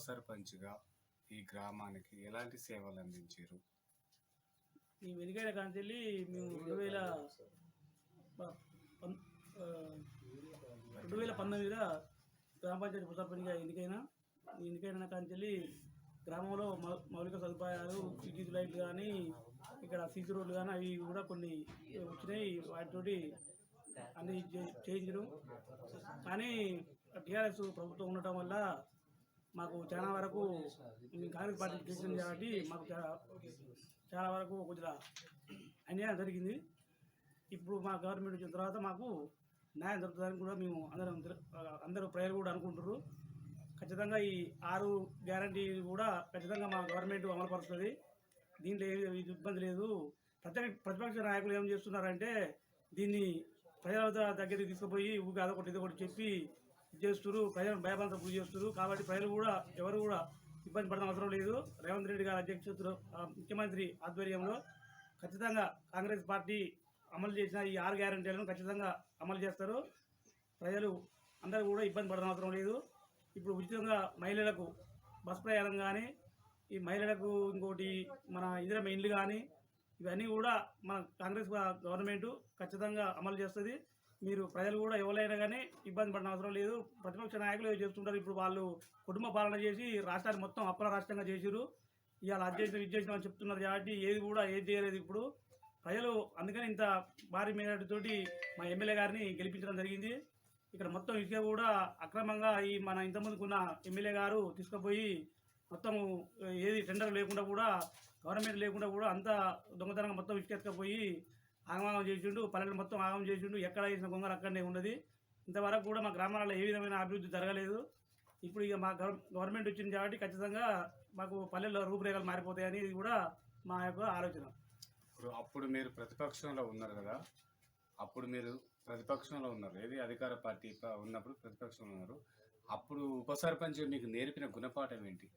సర్పంచ్గా ఈ గ్రామానికి ఎలాంటి సేవలు అందించారు? ఈ వెలిగైన కాంచెల్లి మేము రెండు వేల ప- రెండు వేల పంతొమ్మిదిలో గ్రామ పంచాయతీ ఉపసర్పంచ్గా ఎన్నికైన ఈ ఎన్నికైన గ్రామంలో మౌ- మౌలిక సదుపాయాలు విద్యుత్ లైట్లు కానీ ఇక్కడ సీసీ రోడ్లు కానీ అవి కూడా కొన్ని వచ్చినాయి. వాటితోటి అన్ని చే- చేయించడం. కానీ టీఆర్ఎస్ ప్రభుత్వం ఉండటం వల్ల మాకు చాలా వరకు కాంగ్రెస్ పార్టీ చేసింది కాబట్టి మాకు చాలా చాలా వరకు కొద్దిగా అన్యాయం జరిగింది. ఇప్పుడు మా గవర్నమెంట్ వచ్చిన తర్వాత మాకు న్యాయం జరుగుతుందని కూడా మేము అందరం అందరూ ప్రజలు కూడా అనుకుంటున్నారు ఖచ్చితంగా ఈ ఆరు గ్యారంటీ కూడా ఖచ్చితంగా మా గవర్నమెంట్ అమలుపరుస్తుంది. దీంట్లో ఏ ఇబ్బంది లేదు. ప్రత్యేక ప్రతిపక్ష నాయకులు ఏం చేస్తున్నారంటే దీన్ని ప్రజల దగ్గరికి తీసుకుపోయి ఊరికి అదొకటి ఇదొకటి చెప్పి చేస్తున్నారు ప్రజలను భయభ్రాంతం గురి చేస్తున్నారు కాబట్టి ప్రజలు కూడా ఎవరు కూడా ఇబ్బంది పడడం అవసరం లేదు. రేవంత్ రెడ్డి గారి అధ్యక్షతలో ముఖ్యమంత్రి ఆధ్వర్యంలో ఖచ్చితంగా కాంగ్రెస్ పార్టీ అమలు చేసిన ఈ ఆరు గ్యారంటీలను ఖచ్చితంగా అమలు చేస్తారు. ప్రజలు అందరూ కూడా ఇబ్బంది పడడం అవసరం లేదు. ఇప్పుడు ఉచితంగా మహిళలకు బస్ ప్రయాణం కానీ ఈ మహిళలకు ఇంకోటి మన ఇతర మెయిన్లు కానీ ఇవన్నీ కూడా మన కాంగ్రెస్ గవర్నమెంట్ ఖచ్చితంగా అమలు చేస్తుంది. మీరు ప్రజలు కూడా ఎవరైనా కానీ ఇబ్బంది పడిన అవసరం లేదు. ప్రతిపక్ష నాయకులు ఏదో చేస్తుంటారు. ఇప్పుడు వాళ్ళు కుటుంబ పాలన చేసి రాష్ట్రాన్ని మొత్తం అప్పల రాష్ట్రంగా చేసిరు ఇవాళ అది చేసిన అని చెప్తున్నారు కాబట్టి ఏది కూడా ఏది చేయలేదు ఇప్పుడు. ప్రజలు అందుకని ఇంత భారీ మేరటితోటి మా ఎమ్మెల్యే గారిని గెలిపించడం జరిగింది. ఇక్కడ మొత్తం ఇసుక కూడా అక్రమంగా ఈ మన ఇంతకుముందుకున్న ఎమ్మెల్యే గారు తీసుకుపోయి మొత్తం ఏది టెండర్ లేకుండా కూడా గవర్నమెంట్ లేకుండా కూడా అంతా దొంగతనంగా మొత్తం ఇసుక ఎత్తుకపోయి ఆగమాగం చేసిండు పల్లెలు మొత్తం ఆగం చేసిండు ఎక్కడ వేసిన గొంగలు అక్కడనే ఉన్నది. ఇంతవరకు కూడా మా గ్రామాలలో ఏ విధమైన అభివృద్ధి జరగలేదు. ఇప్పుడు ఇక మా గవర్- గవర్నమెంట్ వచ్చింది కాబట్టి ఖచ్చితంగా మాకు పల్లెల్లో రూపురేఖలు మారిపోతాయని ఇది కూడా మా యొక్క ఆలోచన. ఇప్పుడు అప్పుడు మీరు ప్రతిపక్షంలో ఉన్నారు కదా అప్పుడు మీరు ప్రతిపక్షంలో ఉన్నారు. ఏది అధికార పార్టీ ఉన్నప్పుడు ప్రతిపక్షంలో ఉన్నారు. అప్పుడు ఉప సర్పంచ్ మీకు నేర్పిన గుణపాఠం ఏంటి?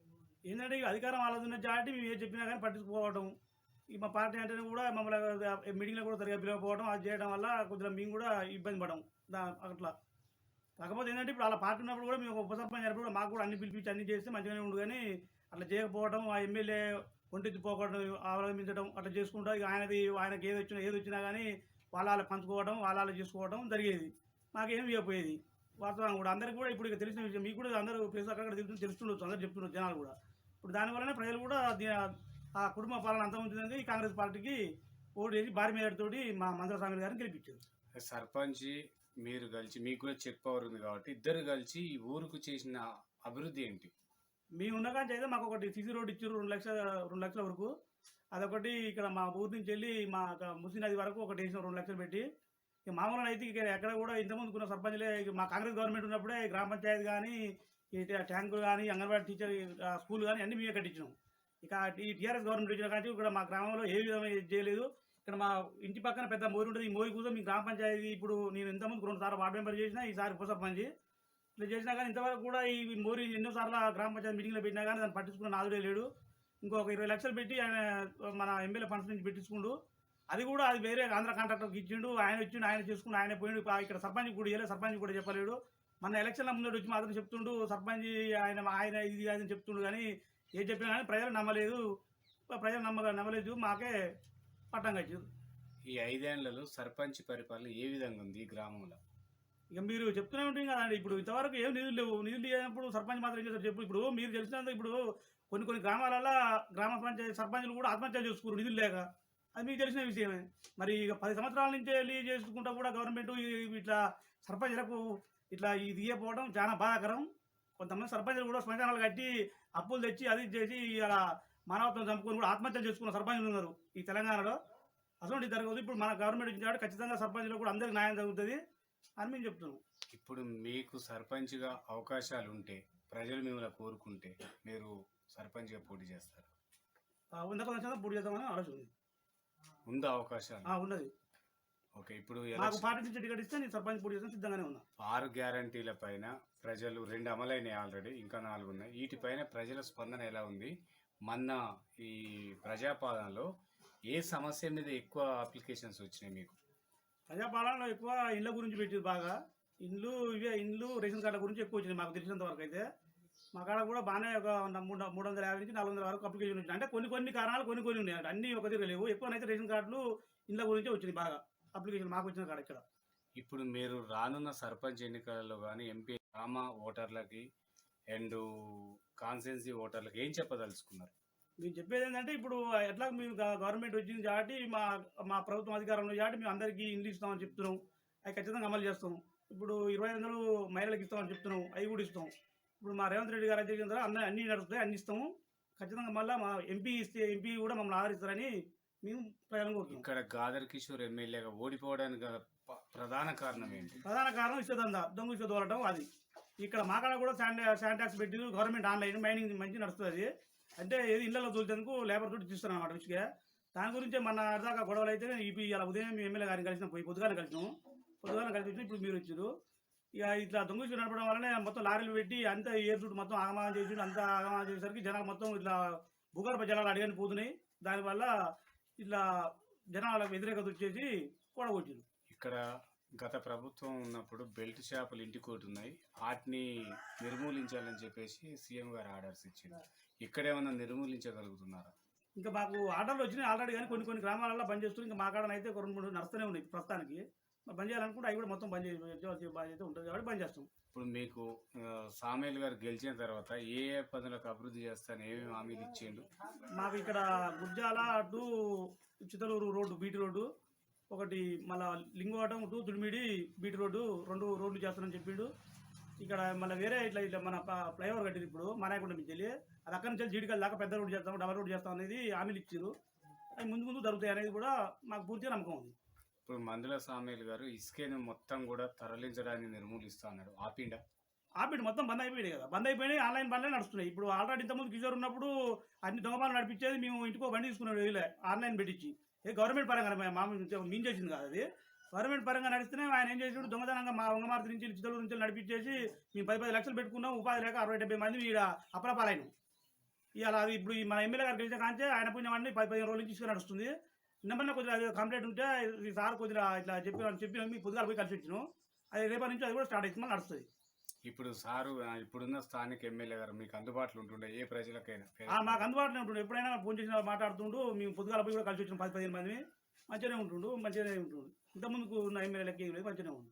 ఏంటంటే ఇక అధికారం వాళ్ళది ఉన్న కాబట్టి మేము ఏం చెప్పినా కానీ పట్టించుకోవడం ఈ మా పార్టీ అంటేనే కూడా మమ్మల్ని మీటింగ్లో కూడా సరిగా పిలవకపోవడం అది చేయడం వల్ల కొద్దిగా మేము కూడా ఇబ్బంది పడడం దా అట్లా. కాకపోతే ఏంటంటే ఇప్పుడు అలా పార్టీ ఉన్నప్పుడు కూడా మేము ఉప సర్పంచ్ అయినప్పుడు కూడా మాకు కూడా అన్ని పిలిపించి అన్ని చేస్తే మంచిగానే ఉండు కానీ అట్లా చేయకపోవడం ఆ ఎమ్మెల్యే ఒంటికి అవలంబించడం అట్లా చేసుకుంటా ఇక ఆయనది ఆయనకి ఏది వచ్చినా ఏది వచ్చినా కానీ వాళ్ళ పంచుకోవడం వాళ్ళ చేసుకోవడం జరిగేది. మాకేం ఇవ్వకపోయేది. వాస్తవం కూడా అందరికీ కూడా ఇప్పుడు ఇక తెలిసిన విషయం మీకు కూడా అందరూ ప్లేస్ అక్కడ తెలుసు తెలుస్తుండొచ్చు అందరూ చెప్తుండొచ్చు జనాలు కూడా. ఇప్పుడు దానివల్లనే ప్రజలు కూడా ఆ కుటుంబ పాలన అంతా ఉంటుందని ఈ కాంగ్రెస్ పార్టీకి ఓటు వేసి భారీ మేరతోటి మా మంత్రస్వామి గారిని గెలిపించారు. సర్పంచ్ మీరు కలిసి మీకు కూడా చెక్ పవర్ ఉంది కాబట్టి ఇద్దరు కలిసి ఈ ఊరుకు చేసిన అభివృద్ధి ఏంటి? మేము ఉన్న కాంచి అయితే మాకు ఒకటి సిసి రోడ్ ఇచ్చారు రెండు లక్షల రెండు లక్షల వరకు. అదొకటి ఇక్కడ మా ఊరి నుంచి వెళ్ళి మా క- ముసి నది వరకు ఒకటి వేసిన రెండు లక్షలు పెట్టి. ఇక మామూలుగా అయితే ఇక ఎక్కడ కూడా ఇంతకుముందు ఉన్న సర్పంచ్లే మా కాంగ్రెస్ గవర్నమెంట్ ఉన్నప్పుడే గ్రామ పంచాయతీ కానీ ట్యాంకులు కానీ అంగన్వాడీ టీచర్ స్కూల్ కానీ అన్ని మేమే కట్టించినాం. ఇక ఈ టీఆర్ఎస్ గవర్నమెంట్ వచ్చిన కానీ ఇక్కడ మా గ్రామంలో ఏ విధమైన చేయలేదు. ఇక్కడ మా ఇంటి పక్కన పెద్ద మోరి ఉంటుంది. ఈ మోరి కోసం మీ గ్రామ పంచాయతీ ఇప్పుడు నేను ఇంతకుముందు రెండు సార్లు వార్డు మెంబర్ చేసిన ఈసారి ఉప సర్పంచ్ ఇట్లా చేసినా కానీ ఇంతవరకు కూడా ఈ మోరి ఎన్నోసార్లు గ్రామ పంచాయతీ మీటింగ్లో పెట్టినా కానీ దాన్ని పట్టించుకున్న నాదుడే లేడు. ఇంకొక ఇరవై లక్షలు పెట్టి ఆయన మన ఎమ్మెల్యే ఫండ్స్ నుంచి పెట్టించుకుండు. అది కూడా అది వేరే ఆంధ్ర కాంట్రాక్టర్కి ఇచ్చిండు. ఆయన వచ్చిండు ఆయన చేసుకుని ఆయన పోయిండు. ఇక్కడ సర్పంచ్ కూడా ఇవ్వలేదు సర్పంచ్ కూడా చెప్పలేడు. మన ఎలక్షన్ల ముందు వచ్చి మాత్రం చెప్తుండు సర్పంచ్ ఆయన ఆయన ఇది అది అని చెప్తుండు. కానీ ఏం చెప్పినా కానీ ప్రజలు నమ్మలేదు. ప్రజలు నమ్మ నమ్మలేదు. మాకే పట్టం కట్టారు ఈ ఐదేళ్ళలో సర్పంచ్ పరిపాలన ఏ విధంగా ఉంది ఈ గ్రామంలో? ఇక మీరు చెప్తూనే ఉంటుంది కదండి. ఇప్పుడు ఇంతవరకు ఏం నిధులు లేవు. నిధులు లేనప్పుడు సర్పంచ్ మాత్రం ఏం చేస్తారు చెప్పు. ఇప్పుడు మీరు తెలిసినంత ఇప్పుడు కొన్ని కొన్ని గ్రామాలలో గ్రామ పంచాయతీ సర్పంచులు కూడా ఆత్మహత్య చేసుకున్నారు నిధులు లేక. అది మీకు తెలిసిన విషయమే. మరి ఇక పది సంవత్సరాల నుంచి వెళ్ళి చేసుకుంటా కూడా గవర్నమెంట్ ఇట్లా సర్పంచ్లకు ఇట్లా ఇది ఇవ్వకపోవడం చాలా బాధాకరం. కొంతమంది సర్పంచులు కూడా శ్మశానాలు కట్టి అప్పులు తెచ్చి అది చేసి ఇలా మానవత్వం చంపుకొని కూడా ఆత్మహత్యలు చేసుకున్న సర్పంచులు ఉన్నారు ఈ తెలంగాణలో. అసలు జరగదు. ఇప్పుడు మన గవర్నమెంట్ వచ్చిన కాబట్టి ఖచ్చితంగా సర్పంచులు కూడా అందరికి న్యాయం జరుగుతుంది అని మేము చెప్తున్నాం. ఇప్పుడు మీకు సర్పంచ్గా అవకాశాలు ఉంటే ప్రజలు మిమ్మల్ని కోరుకుంటే మీరు సర్పంచ్గా పోటీ చేస్తారు. కొంచెం పూర్తి చేద్దామని ఆలోచన ఉంది. ఉందా అవకాశాలు? ఉన్నది. ఓకే ఇప్పుడు ఎలక్షన్- పార్టీ నుంచి టికెట్ ఇస్తే నేను సర్పంచ్ చేస్తాను సిద్ధంగానే ఉన్నా. ఆరు గ్యారంటీల పైన ప్రజలు రెండు అమలైనాయి ఆల్రెడీ ఇంకా నాలుగు ఉన్నాయి. వీటిపైన ప్రజల స్పందన ఎలా ఉంది? మొన్న ఈ ప్రజాపాలనలో ఏ సమస్య మీద ఎక్కువ అప్లికేషన్స్ వచ్చినాయి మీకు? ప్రజాపాలనలో ఎక్కువ ఇళ్ళ గురించి పెట్టింది బాగా. ఇండ్లు ఇవే ఇండ్లు రేషన్ కార్డుల గురించి ఎక్కువ వచ్చినాయి మాకు తెలిసినంత వరకు అయితే. మా కాడ కూడా బాగానే ఒక మూడు మూడు వందల యాభై నుంచి నాలుగు వందల వరకు అప్లికేషన్ వచ్చినాయి. అంటే కొన్ని కొన్ని కారణాలు కొన్ని కొన్ని ఉన్నాయి. అన్ని ఒక దగ్గర లేవు. ఎక్కువనైతే రేషన్ కార్డులు ఇళ్ళ గురించే వచ్చినాయి బాగా. అప్లికేషన్ మాకు వచ్చిన కాడ ఇక్కడ. ఇప్పుడు మీరు రానున్న సర్పంచ్ ఎన్నికలలో కానీ ఎంపీ గ్రామ ఓటర్లకి అండ్ కాన్స్టిట్యున్సీ ఓటర్లకి ఏం చెప్పదలుచుకున్నారు? మేము చెప్పేది ఏంటంటే ఇప్పుడు ఎట్లా మేము గవర్నమెంట్ వచ్చింది కాబట్టి మా మా ప్రభుత్వం అధికారంలో కాబట్టి మేము అందరికీ ఇండ్లు ఇస్తామని చెప్తున్నాం. అవి ఖచ్చితంగా అమలు చేస్తాం. ఇప్పుడు ఇరవై వందలు మహిళలకు ఇస్తామని చెప్తున్నాం. అవి కూడా ఇస్తాం. ఇప్పుడు మా రేవంత్ రెడ్డి గారు అధ్యక్షుల ద్వారా అన్ని అన్ని నడుస్తాయి అన్ని ఇస్తాము. ఖచ్చితంగా మళ్ళీ మా ఎంపీ ఇస్తే ఎంపీ కూడా మమ్మల్ని ఆదరిస్తారని మేము ప్రజలను కోరుతున్నాం. ఇక్కడ గాదర్ కిషోర్ ఎమ్మెల్యేగా ఓడిపోవడానికి గల ప- ప్రధాన కారణం ఏంటి? ప్రధాన కారణం ఇసుదందా దొంగ ఇసుక తోలటం అది. ఇక్కడ మా కాడ శాండ్ ట్యాక్స్ పెట్టి గవర్నమెంట్ ఆన్లైన్ మైనింగ్ మంచి నడుస్తుంది అది. అంటే ఏది ఇళ్ళలో తోలుచేందుకు లేబర్ తోటి తీస్తున్నాం అనమాట ఇసుక దాని గురించే మన దాకా గొడవలు అయితే ఇప్పుడు ఇలా ఉదయం మేము ఎమ్మెల్యే గారిని కలిసినాం పోయి పొద్దుగానే కలిసినాం. పొద్దుగానే కలిసి వచ్చి ఇప్పుడు మీరు వచ్చారు ఇక ఇట్లా దొంగ ఇసుక నడపడం వల్లనే మొత్తం లారీలు పెట్టి అంతా ఏర్ చుట్టూ మొత్తం ఆగమానం చేసి అంతా ఆగమానం చేసేసరికి జనాలు మొత్తం ఇట్లా భూగర్భ జలాలు అడిగని పోతున్నాయి. దానివల్ల ఇట్లా జనాలకు వ్యతిరేకత వచ్చేసి కూడగొచ్చింది ఇక్కడ గత ప్రభుత్వం ఉన్నప్పుడు బెల్ట్ షాపులు ఇంటికి ఒకటి ఉన్నాయి వాటిని నిర్మూలించాలని చెప్పేసి సీఎం గారు ఆర్డర్స్ ఇచ్చింది ఇక్కడేమన్నా నిర్మూలించగలుగుతున్నారా? ఇంకా మాకు ఆర్డర్లు వచ్చినాయి ఆల్రెడీ కానీ కొన్ని కొన్ని గ్రామాలలో చేస్తూ ఇంకా మా కాడ అయితే ఒక రెండు మూడు నడుస్తూనే ఉన్నాయి ప్రస్తుతానికి. బంద్ చేయాలనుకుంటే అవి కూడా మొత్తం బంద్ చేసే బాధ్యత ఉంటుంది కాబట్టి బంద్ చేస్తాం. ఇప్పుడు మీకు సామేల్ గారు గెలిచిన తర్వాత ఏ ఏ పనులకు అభివృద్ధి చేస్తాను ఏమేమి హామీలు ఇచ్చిండు? మాకు ఇక్కడ Gurjala to Chittaluru road BT road ఒకటి మళ్ళా Lingotam to Tudimidi BT road రెండు రోడ్లు చేస్తానని చెప్పిండు. ఇక్కడ మళ్ళీ వేరే ఇట్లా ఇట్లా మన ఫ్లైఓవర్ కట్టింది ఇప్పుడు మానాయకుండా నుంచి వెళ్ళి అది అక్కడి నుంచి జీడికల్ దాకా పెద్ద రోడ్డు చేస్తాం డబల్ రోడ్డు చేస్తాం అనేది హామీలు ఇచ్చారు అవి ముందు ముందు జరుగుతాయి అనేది కూడా మాకు పూర్తిగా నమ్మకం ఉంది. ఇప్పుడు మందుల సామేల్ గారు ఇసుకని మొత్తం కూడా తరలించడాన్ని నిర్మూలిస్తా అన్నాడు ఆపిండా? ఆపిడ్ మొత్తం బంద్ అయిపోయాయి కదా. బంద్ అయిపోయినాయి ఆన్లైన్ బండ్లే నడుస్తున్నాయి. ఇప్పుడు ఆల్రెడీ ఇంతకుముందు కిషోర్ ఉన్నప్పుడు అన్ని దొంగపాలు నడిపించేది మేము ఇంటికో బండి తీసుకున్నాడు వీళ్ళే ఆన్లైన్ పెట్టించి. ఏ గవర్నమెంట్ పరంగా మామూలు మేము చేసింది కాదు అది. గవర్నమెంట్ పరంగా నడిస్తేనే ఆయన ఏం చేసాడు? దొంగతనంగా మా వంగమార్తి నుంచి చిత్తూరు నుంచి నడిపించేసి మేము పది పది లక్షలు పెట్టుకున్నాం ఉపాధి లేక అరవై డెబ్బై మంది ఈడ అప్రపాలైన ఇవాళ అది ఇప్పుడు మన ఎమ్మెల్యే గారు గెలిచిన కాంచే ఆయన పుణ్యం అన్ని పది పదిహేను రోజుల నుంచి తీసుకుని నడుస్తుంది. నెంబర్లో కొద్దిగా అది కంప్లైంట్ ఉంటే ఈ సార్ కొద్దిగా ఇట్లా చెప్పి చెప్పి మీ పొద్దుగా పోయి కలిసి వచ్చినాం అది రేపటి నుంచి అది కూడా స్టార్ట్ అవుతుంది మళ్ళీ నడుస్తుంది. ఇప్పుడు సారు ఇప్పుడున్న స్థానిక ఎమ్మెల్యే గారు మీకు అందుబాటులో ఉంటుండే ఏ ప్రజలకైనా? మాకు అందుబాటులో ఉంటుండు. ఎప్పుడైనా ఫోన్ చేసిన మాట్లాడుతుండు మేము పొద్దుగాల పోయి కూడా కలిసి వచ్చిన పది పదిహేను మంది మంచిగానే ఉంటుండు మంచిగానే ఉంటుండు. ఇంతకుముందుకు ఉన్న ఎమ్మెల్యేలకి మంచిగానే ఉంది